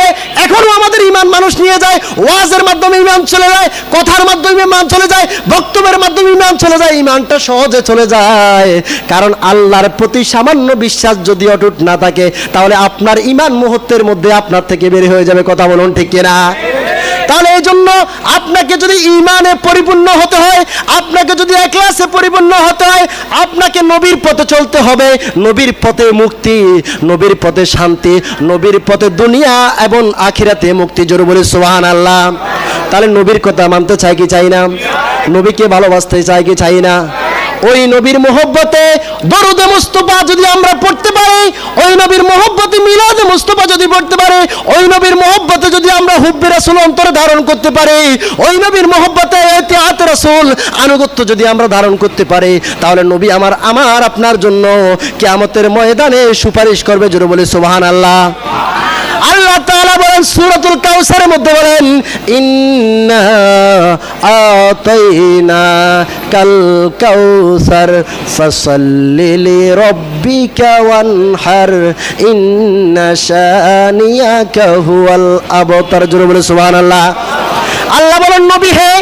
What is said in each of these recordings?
হবে। এখনও আমাদের ইমান মানুষ নিয়ে যায়, ওয়াজের মাধ্যমে ইমান চলে যায়, কথার মাধ্যমে ইমান চলে যায়, বক্তব্যের মাধ্যমে ইমান চলে যায়, ইমানটা সহজে চলে যায়। কারণ আল্লাহর প্রতি সামান্য বিশ্বাস যদি অটুট না থাকে, তাহলে আপনার ইমান মুহূর্তের মধ্যে আপনার থেকে বের হয়ে যাবে, কথা বলুন ঠিক কিনা? তাহলে এই জন্য আপনাকে যদি ইমানে পরিপূর্ণ হতে হয়, আপনাকে যদি একলাসে পরিপূর্ণ হতে হয়, আপনাকে নবীর পথে চলতে হবে। নবীর পথে মুক্তি, নবীর পথে শান্তি, নবীর পথে দুনিয়া এবং আখিরাতে মুক্তি। জোর বলে সোহান আল্লাহ তাহলে নবীর কথা মানতে চাই কি চাই না? নবীকে ভালোবাসতে চাই কি চাই না? ওই নবীর মোহব্বতে দরুদে মুস্তফা যদি আমরা পড়তে পারি, ওই নবীর মোহব্বতে, মিলাদে মুস্তফা যদি পড়তে পারে, ওই নবীর মোহব্বতে যদি আমরা হুব্বে রাসূল অন্তরে ধারণ করতে পারি, ওই নবীর মোহব্বতে ইতিহাত রাসূল আনুগত্য যদি আমরা ধারণ করতে পারি, তাহলে নবী আমার আমার আপনার জন্য কিয়ামতের ময়দানে সুপারিশ করবে, জোরে বলে সুবহানাল্লাহ। আল্লাহ তাআলা বলেন সূরাতুল কাউসারের মধ্যে বলেন, ইন্না আতাইনা কাল কাউসার ফাসাল্লি লিরাব্বিকা ওয়ানহার, ইন্না শানিয়াকা হুয়াল আবতার। জোরে বলে সুবহানাল্লাহ। আল্লাহ বলেন, নবী হে,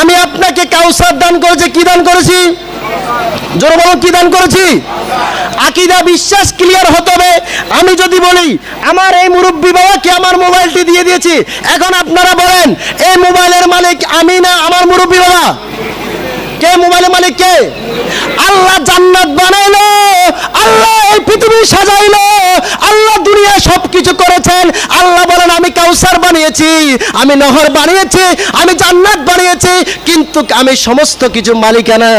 আমি আপনাকে কাউসার দান করেছি, কি দান করেছি? জোরে কি দান করেছি? আকিদা বিশ্বাস ক্লিয়ার হতে হবে। আমি যদি বলি, আমার এই মুরব্বী বাবাকে আমার মোবাইলটি দিয়ে দিয়েছি। এখন আপনারা বলেন এই মোবাইলের মালিক আমি না আমার মুরব্বী বাবা? কে মোবাইলের মালিক কে? আল্লাহ জান্নাত বানাইলো, আল্লাহ এই পৃথিবী সাজাইলো আল্লাহ দুনিয়া সবকিছু করেছেন আল্লাহ বলেন আমি কাউসার বানিয়েছি, আমি নহর বানিয়েছি, আমি জান্নাত বানিয়েছি, কিন্তু আমি সমস্ত কিছু মালিকানা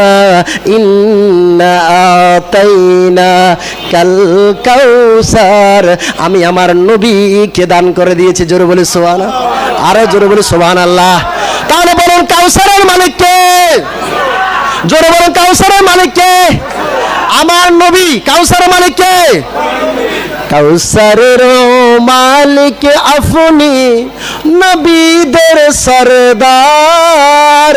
ইন্না কাল কাউসার। আমি আমার নবীকে দান করে দিয়েছি, জোরে বলে সোহান আরও জোরে বলে সোহান আল্লাহ তাহলে বলুন কাউসারের মালিক কে? জোরে বলুন কাউসারের মালিক কে? আমার নবী কাউসারের মালিক কে? কাউসারের মালিক আপনি নবীদের সরদার।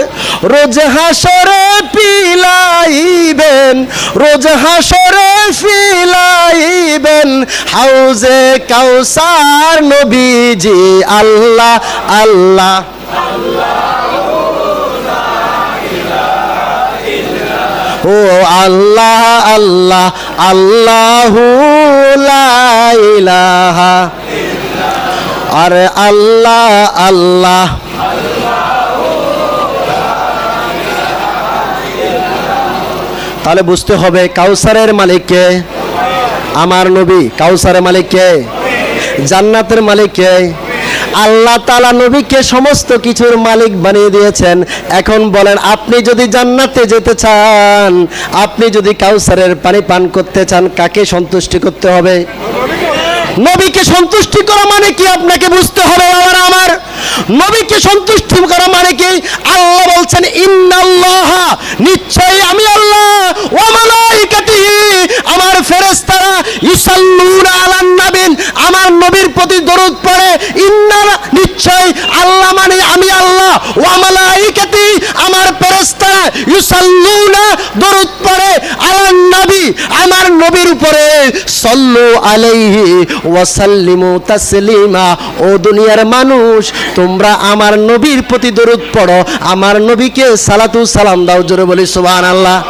রোজ হাসরে পিলাইবেন রোজ হাসরে পিলাইবেন হাউজে কাউসার নবীজি আল্লাহ আল্লাহ। ও আল্লাহ আল্লাহ, আল্লাহু ইলাহা আরে আল্লাহ আল্লাহ। তাহলে বুঝতে হবে, কাউসারের মালিককে আমার নবী, কাউসারের মালিককে জান্নাতের মালিককে আল্লাহ তালা নবীকে সমস্ত কিছুর মালিক বানিয়ে দিয়েছেন। এখন বলেন, আপনি যদি জান্নাতে যেতে চান, আপনি যদি কাউসারের পানি পান করতে চান, কাকে সন্তুষ্টি করতে হবে? নবীকে সন্তুষ্টি করা মানে কি? আপনাকে বুঝতে হবে আমার আমার। নবীকে সন্তুষ্টি করা মানে কি? আল্লাহ বলছেন, ইন্নাল্লাহ নিশ্চয়ই আমি আল্লাহ। ওয়া মালাইকাতিহি, আমার ফেরেশতারা আমার নবীর প্রতি দরুদ পড়ে ইন্না নিশ্চয় আল্লাহ মানে আমি আল্লাহ, ওয়া মালাইকাতি, আমার ফেরেশতারা ইউসাল্লুনা, দরুদ পড়ে আলান নবী, আমার নবীর উপরে সল্লু আলাইহি ওয়াসাল্লিমু তাসলিমা। ও দুনিয়ার মানুষ, তোমরা আমার নবীর প্রতি দরুদ পড়ো, আমার নবীকে সালাতু সালাম দাও, জোরে বলি সুবহানাল্লাহ।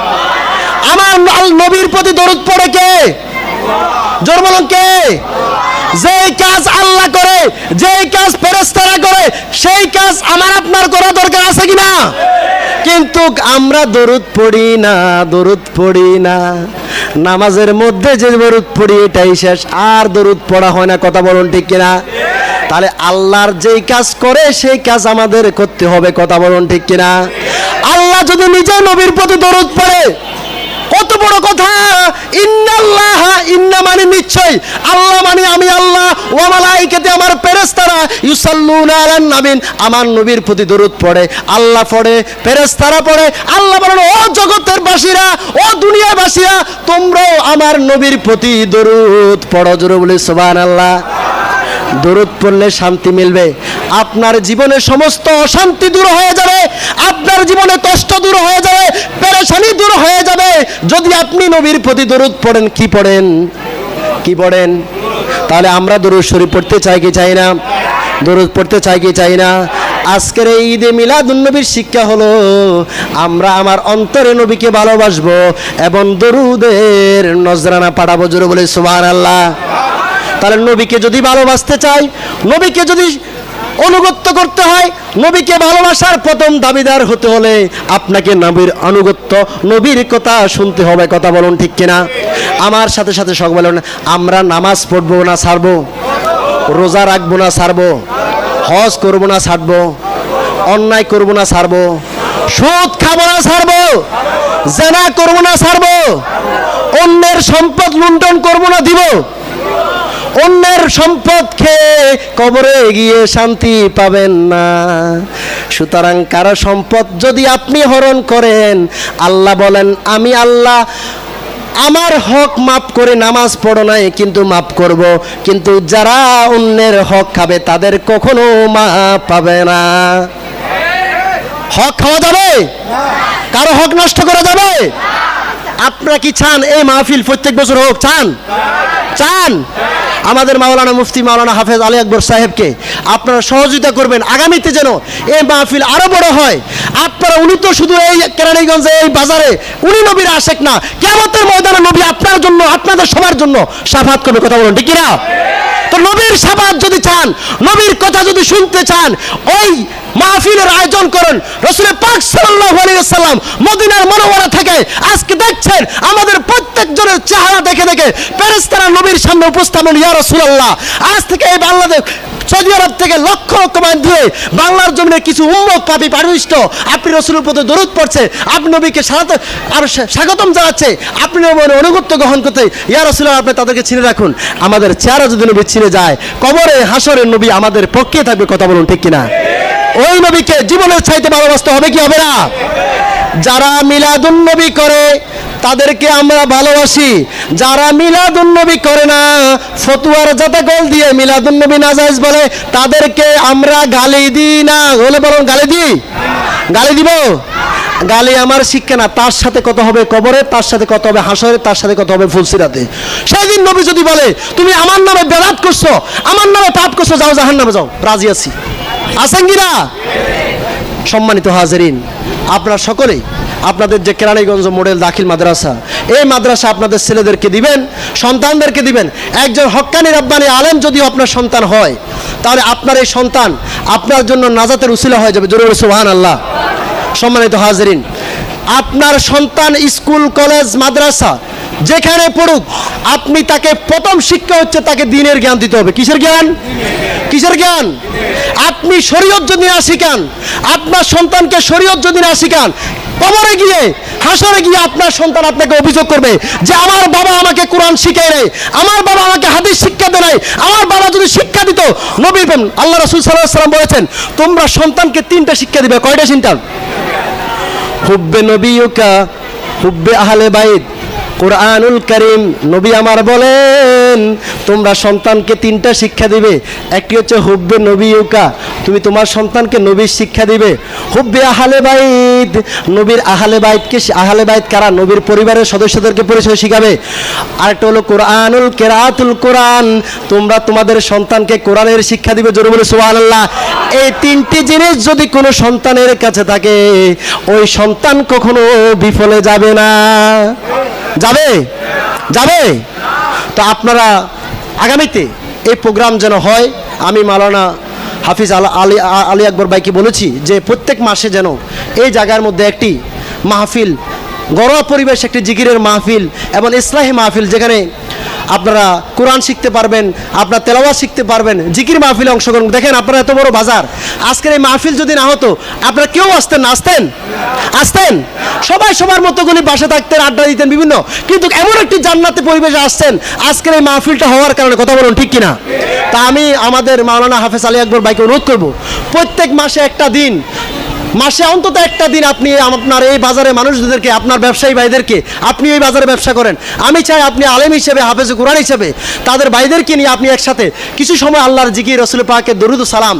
আমার আল- নবীর প্রতি দরুদ পড়ে কে? জোর বলুন কে? যে কাজ আল্লাহ করে যে কাজ ফেরেশতারা করে, সেই কাজ আমার আপনার করা দরকার আছে কিনা? কিন্তু আমরা দরুদ পড়ি না, দরুদ পড়ি না। নামাজের মধ্যে যে দরুদ পড়ি, এটাই শেষ। আর দরুদ পড়া হয় না, কথা বলুন ঠিক কিনা? তাহলে আল্লাহর যেই কাজ করে, সেই কাজ আমাদের করতে হবে, কথা বলুন ঠিক কিনা? আল্লাহ যদি নিজে নবীর প্রতি দরুদ পড়ে কত বড় কথা? ইন্নাল্লাহ, ইন্না মানে নিশ্চয়। আল্লাহ মানে আমি আল্লাহ ও মালাইকাতে আমার ফেরেশতারা। ইউসাল্লুনা আলান নবীন, আমার নবীর প্রতি দরুদ পড়ে, আল্লাহ পড়ে, ফেরেশতারা পড়ে। আল্লাহ বলেন, ও জগতের বাসীরা, ও দুনিয়ার বাসীরা, তোমরাও আমার নবীর প্রতি দরুদ পড়ো। জোরে বলে, সুবহানাল্লাহ। দরুদ পড়লে শান্তি মিলবে। আপনার জীবনে সমস্ত অশান্তি দূর হয়ে যাবে, আপনার জীবনে কষ্ট দূর হয়ে যাবে, পেরেশানি দূর হয়ে যাবে। যদি আপনি নবীর প্রতি দরুদ পড়েন, কি পড়েন? কি পড়েন? তাহলে আমরা দরুদ শরীফ পড়তে চাই কি চাই না? দরুদ পড়তে চাই কি চাই না? আজকের এই ঈদে মিলাদুন্নবীর শিক্ষা হলো, আমরা আমার অন্তরে নবীকে ভালোবাসবো এবং দরুদের নজরানা পাঠাবো জোরে বলে সুবহান আল্লাহ তাহলে নবীকে যদি ভালোবাসতে চাই, নবীকে যদি অনুগত্য করতে হয়, নবীকে ভালোবাসার প্রথম দাবিদার হতে হলে আপনাকে নবীর অনুগত্য নবীর কথা শুনতে হবে, কথা বলুন ঠিক কিনা? আমার সাথে সাথে সব বলুন, আমরা নামাজ পড়ব না ছাড়বো? রোজা রাখব না ছাড়বো? হজ করব না ছাড়বো? অন্যায় করব না ছাড়বো? সুদ খাব না ছাড়বো? জেনা করব না ছাড়বো? অন্যের সম্পদ লুণ্ঠন করব না দিব? অন্যের সম্পদ খেয়ে কবরে গিয়ে শান্তি পাবেন না। সুতরাং কারও সম্পদ যদি আপনি হরণ করেন, আল্লাহ বলেন, আমি আল্লাহ, আমার হক মাফ করে নামাজ পড়ো নাই, কিন্তু মাফ করব। কিন্তু যারা অন্যের হক খাবে, তাদের কখনো মাপ পাবে না। হক খাওয়া যাবে? কারও হক নষ্ট করা যাবে? আপনারা কি চান? এই মাহফিল প্রত্যেক বছর হোক, চান? চান? আমাদের মাওলানা মুফতি মাওলানা হাফেজ আলী আকবর সাহেবকে আপনারা সহযোগিতা করবেন। আগামীতে যেন এই মাহফিল আরও বড় হয়। আপনারা, উনি তো শুধু এই কেরানীগঞ্জে, এই বাজারে, উনি নবীর আশেক না। কেমতের ময়দানে নবী আপনার জন্য, আপনাদের সবার জন্য সাফাত করবে, কথা বলুন, ঠিক না তো নবীর সাবাদ যদি চান, নবীর কথা যদি শুনতে চান, ওই মাহফিলের আয়োজন করেন। রসুলের পাক সাল্লাম মদিনার মনোবরা থেকে আজকে দেখছেন, আমাদের প্রত্যেকজনের চেহারা দেখে দেখে পেরেস্তারা নবীর সামনে উপস্থাপন ইয়া রসুল্লাহ আজ থেকে এই বাংলাদেশ সৌদি আরব থেকে লক্ষ লক্ষ মান দিয়ে বাংলার জমিনে কিছু উম্মক পাপি পারিষ্ট। আপনি রসুলের প্রতি দরুদ পড়ছে, আপনি নবীকে সারাতে আর স্বাগতম জানাচ্ছে, আপনি নবীর অনুগত্য গ্রহণ করতে, ইয়া রসুল আপনি তাদেরকে চিনে রাখুন। আমাদের চেহারা যদি নবী চিনে যায়, কবরে হাসরের নবী আমাদের পক্ষে থাকবে, কথা বলুন ঠিক কিনা? ওই নবীকে জীবনের চাইতে ভালোবাসতে হবে কি হবে না? যারা মিলাদুন নবী করে তাদেরকে আমরা ভালোবাসি। যারা মিলাদুন নবী করে না, ফতুয়ার যাতে গোল দিয়ে মিলাদুন নবী নাজাইজ বলে, তাদেরকে আমরা গালি দিই না। বলে বলুন, গালি দিই? গালি দিব? গালি আমার শিক্ষা না, তার সাথে কত হবে কবরে, তার সাথে কত হবে হাসরে, তার সাথে কত হবে ফুলসিরাতে। সেদিন নবী যদি বলে, তুমি আমার নামে বেদাত করছ, আমার নামে পাপ করছ, যাও জাহান নামে যাও। রাজি আছি। কিনা? সম্মানিত হাজারিন, আপনারা সকলেই আপনাদের যে কেরানীগঞ্জ মডেল দাখিল মাদ্রাসা, এই মাদ্রাসা আপনাদের ছেলেদেরকে দিবেন, সন্তানদেরকে দিবেন। একজন হক্কানি রব্বানি আলেম যদি আপনার সন্তান হয়, তাহলে আপনার এই সন্তান আপনার জন্য নাজাতের উসিলা হয়ে যাবে। জরুরি সুহান আল্লাহ সম্মানিত হাজরিন, আপনার সন্তান স্কুল, কলেজ, মাদ্রাসা, যেখানে পড়ুক, আপনি তাকে প্রথম শিক্ষা হচ্ছে তাকে দিনের জ্ঞান দিতে হবে। কিসের জ্ঞান? কিসের জ্ঞান? আপনি শরীয়ত যদি না শিখান, আপনার সন্তানকে শরীয়ত যদি না শিখান, কবরে গিয়ে, হাসরে গিয়ে আপনার সন্তান আপনাকে অভিযোগ করবে যে আমার বাবা আমাকে কোরআন শিখায় নাই, আমার বাবা আমাকে হাদিস শিক্ষা দেয় নাই, আমার বাবা যদি শিক্ষা দিত নবী প্রেম, আল্লাহ রসুল সাল্লাম বলেছেন, তোমরা সন্তানকে তিনটা শিক্ষা দিবে, কয়টা সন্তান হুব্বে নবীকা হুব্বে আহলে বাইত। কোরআনুল করিম, নবী আমার বলেন, তোমরা সন্তানকে তিনটা শিক্ষা দিবে। একটি হচ্ছে, হুব্বে নবী ইউকা তুমি তোমার সন্তানকে নবীর শিক্ষা দিবে। হুব্বে আহলে বাইত, নবীর আহলে বাইতকে আহলে বাইত কারা? নবীর পরিবারের সদস্যদেরকে পরিচয় শিখাবে। আরেকটা হলো, কোরআনুল কেরাতুল কোরআন, তোমরা তোমাদের সন্তানকে কোরআনের শিক্ষা দিবে। জরুরি বলে সুবহানাল্লাহ। এই তিনটি জিনিস যদি কোনো সন্তানের কাছে থাকে, ওই সন্তান কখনো বিফলে যাবে না। যাবে? যাবে? তো আপনারা আগামীতে এই প্রোগ্রাম যেন হয়, আমি মালানা হাফিজ আলা আলী আকবর ভাইকে বলেছি যে প্রত্যেক মাসে যেন এই জায়গার মধ্যে একটি মাহফিল, ঘরোয়া পরিবেশ একটি জিকিরের মাহফিল এবং ইসলাহী মাহফিল যেখানে আপনারা কোরআন শিখতে পারবেন, আপনার তেলাওয়া শিখতে পারবেন, জিকির মাহফিলে অংশগ্রহণ দেখেন আপনারা এত বড় বাজার। আজকের এই মাহফিল যদি না হতো, আপনারা কেউ আসতেন না, আসতেন? আসতেন? সবাই সবার মতো গুলি বাসা থাকতেন, আড্ডা দিতেন, বিভিন্ন। কিন্তু এমন একটি জান্নাতে পরিবেশে আসছেন, আজকের এই মাহফিলটা হওয়ার কারণে কথা বলুন ঠিক কিনা? তা আমি আমাদের মাওলানা হাফেজ আলী আকবর ভাইকে অনুরোধ করব, প্রত্যেক মাসে একটা দিন মাসে অন্তত একটা দিন আপনি আপনার এই বাজারে মানুষদেরকে, আপনার ব্যবসায়ী ভাইদেরকে, আপনি এই বাজারে ব্যবসা করেন। আমি চাই আপনি আলেম হিসেবে, হাফেজ কোরআন হিসেবে তাদের ভাইদেরকে নিয়ে আপনি একসাথে কিছু সময় আল্লাহর জিকি রসুল পাকে দরুদ সালাম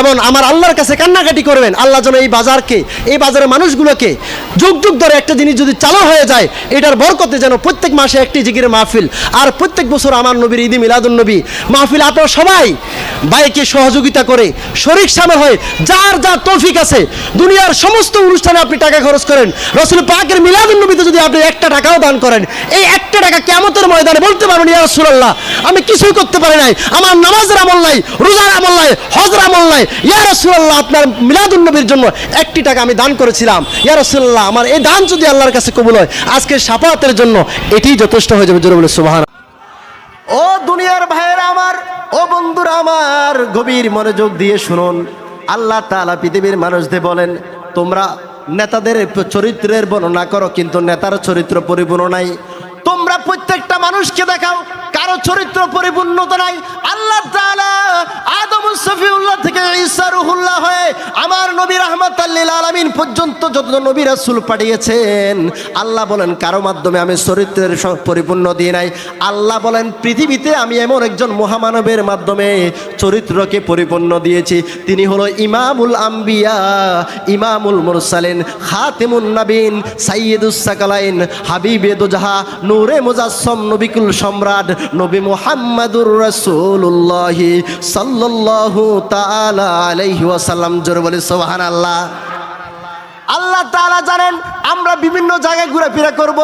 এবং আমার আল্লাহর কাছে কান্নাকাটি করবেন। আল্লাহ যেন এই বাজারকে, এই বাজারের মানুষগুলোকে যুগ যুগ ধরে একটা জিনিস যদি চালু হয়ে যায়, এটার বরকতে যেন প্রত্যেক মাসে একটি জিকিরের মাহফিল, আর প্রত্যেক বছর আমার নবীর ঈদি মিলাদুন নবী মাহফিল আপনারা সবাই বাইকে সহযোগিতা করে, শরিক সামিল হয়ে যার যার তৌফিক আছে, দুনিয়ার সমস্ত অনুষ্ঠানে আপনি টাকা খরচ করেন। রসুল পাকের মিলাদুন নবীতে যদি আপনি একটা টাকাও দান করেন, এই একটা টাকা কেমতের ময়দানে বলতে পারবেন, ইয়া রাসূলুল্লাহ, আমি কিছুই করতে পারি নাই। আমার নামাজের আমল নাই, রোজার আমল নাই, হজর আমল নাই ইয়া রাসূলুল্লাহ, আপনার মিলাদুন নবীর জন্য একটি টাকা আমি দান করেছিলাম। ইয়া রাসূলুল্লাহ, আমার এই দান যদি আল্লাহর কাছে কবুল হয়, আজকে সাফাতের জন্য এটিই যথেষ্ট হয়ে যাবে। জোরে বলে সুবহান ও দুনিয়ার ভাইয়েরা আমার, ও বন্ধুরা আমার, গভীর মনোযোগ দিয়ে শুনুন। আল্লাহ তাআলা পৃথিবীর মানুষদের বলেন, তোমরা নেতাদের চরিত্রের বর্ণনা করো, কিন্তু নেতার চরিত্র পরিপূর্ণ নাই। তোমরা প্রত্যেকটা মানুষকে দেখাও, কারও চরিত্র পরিপূর্ণতা নাই। আল্লাহ আদম সফিউল্লাহ রুহুল্লাহ হয়ে আমার নবী রাহমাতাল্লিল আলামিন পর্যন্ত যত নবী রাসূল পাঠিয়েছেন, আল্লাহ বলেন, কারও মাধ্যমে আমি চরিত্রের পরিপূর্ণ দিয়ে নাই। আল্লাহ বলেন, পৃথিবীতে আমি এমন একজন মহামানবের মাধ্যমে চরিত্রকে পরিপূর্ণ দিয়েছি। তিনি হলো ইমামুল আম্বিয়া, ইমামুল মুরসালিন, খাতেমুন নবীন, সাইয়্যিদুস সাকালাইন, হাবিবে দুজাহা, নূরে মুজাসসম নবিকুল সম্রাট, নবী মোহাম্মদুর রাসূলুল্লাহ সাল্লাল্লাহু তাআলা আলাইহি ওয়াসাল্লাম। জোরে বলে, সুবহানাল্লাহ। আল্লাহ তাআলা জানেন, আমরা বিভিন্ন জায়গায় ঘোরাফেরা করব,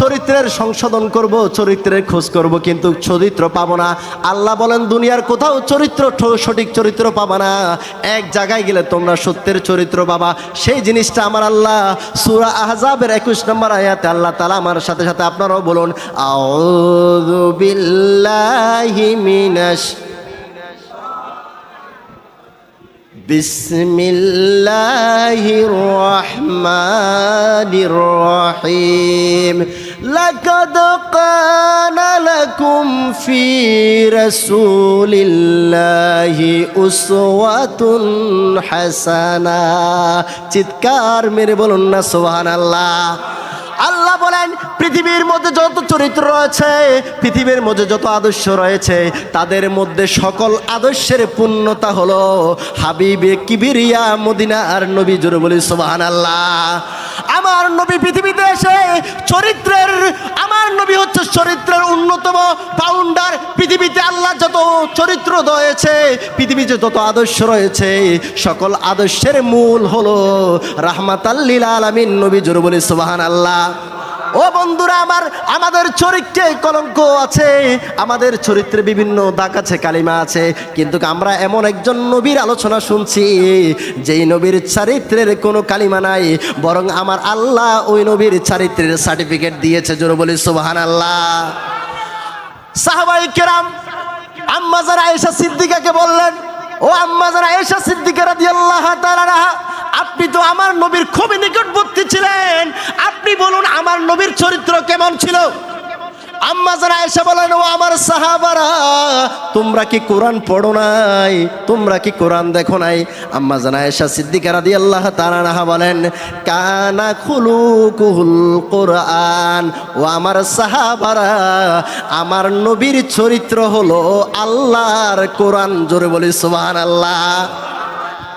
চরিত্রের সংশোধন করব, চরিত্রের খোঁজ করব, কিন্তু চরিত্র পাবো না। আল্লাহ বলেন, দুনিয়ার কোথাও চরিত্র সঠিক চরিত্র পাবা না। এক জায়গায় গেলে তোমরা সত্যের চরিত্র পাবা। সেই জিনিসটা আমার আল্লাহ সূরা আহজাবের একুশ নম্বর আয়াতে আল্লাহ তালা আমার সাথে সাথে আপনারাও বলুন, আউযু মিনাশ بسم الله الرحمن الرحيم لقد كان لكم في رسول الله أسوة حسنة চিৎকার মেরে বলুন না সুবহান আল্লাহ বলেন, পৃথিবীর মধ্যে যত চরিত্র রয়েছে, পৃথিবীর মধ্যে যত আদর্শ রয়েছে, তাদের মধ্যে সকল আদর্শের পূর্ণতা হলো হাবিবে কিবিরিয়া মদিনা আর নবী জোরে বলি সোবাহান আল্লাহ আমার নবী পৃথিবীতে এসে চরিত্রের, আমার নবী হচ্ছে চরিত্রের অন্যতম ফাউন্ডার পৃথিবীতে চরিত্র রয়েছে পৃথিবীতে যত আদর্শ রয়েছে, সকল আদর্শের মূল হলো রাহমাতাল্লিল আলামিন, নবী জোরে বলি সোবাহান আল্লাহ ও বন্ধুরা, আমার, আমাদের চরিত্রে কলঙ্ক আছে, আমাদের চরিত্রে বিভিন্ন দাগ আছে, কালিমা আছে, কিন্তু আমরা এমন একজন নবীর আলোচনা শুনছি, যেই নবীর চরিত্রের কোনো কালিমা নাই, বরং আমার আল্লাহ ওই নবীর চরিত্রের সার্টিফিকেট দিয়েছে, জোরে বলি সুবাহান আল্লাহ সাহাবাই কেরাম আম্মা যারা আয়েশা সিদ্দিকাকে বললেন, ও আম্মা যারা আয়েশা সিদ্দিকা রাদিয়াল্লাহু তাআলা আপনি তো আমার নবীর খুবই নিকটবর্তী ছিলেন। আপনি বলুন, আমার নবীর চরিত্র কেমন ছিল? আম্মা যারা এসে বলেন, ও আমার সাহাবারা, তোমরা কি কোরআন পড়ো নাই? তোমরা কি কোরআন দেখো নাই? আম্মা জানা এসা সিদ্দিকা রাদি আল্লাহ তারানাহা বলেন, কানা খুলু কুহুল কোরআন। ও আমার সাহাবারা, আমার নবীর চরিত্র হলো আল্লাহর কোরআন, জোরে বলি সুবহান আল্লাহ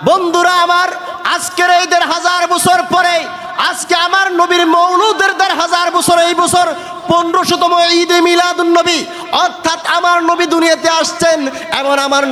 বন্ধুরা আমার, আজকের দেড় হাজার বছর পরে আজকে আমার নবীর মৌলুদের দেড় হাজার বছর, এই বছর পনেরোশোতম ঈদে মিলাদুন নবী। অর্থাৎ আমার নবী দুনিয়াতে আসছেন, এমন আমার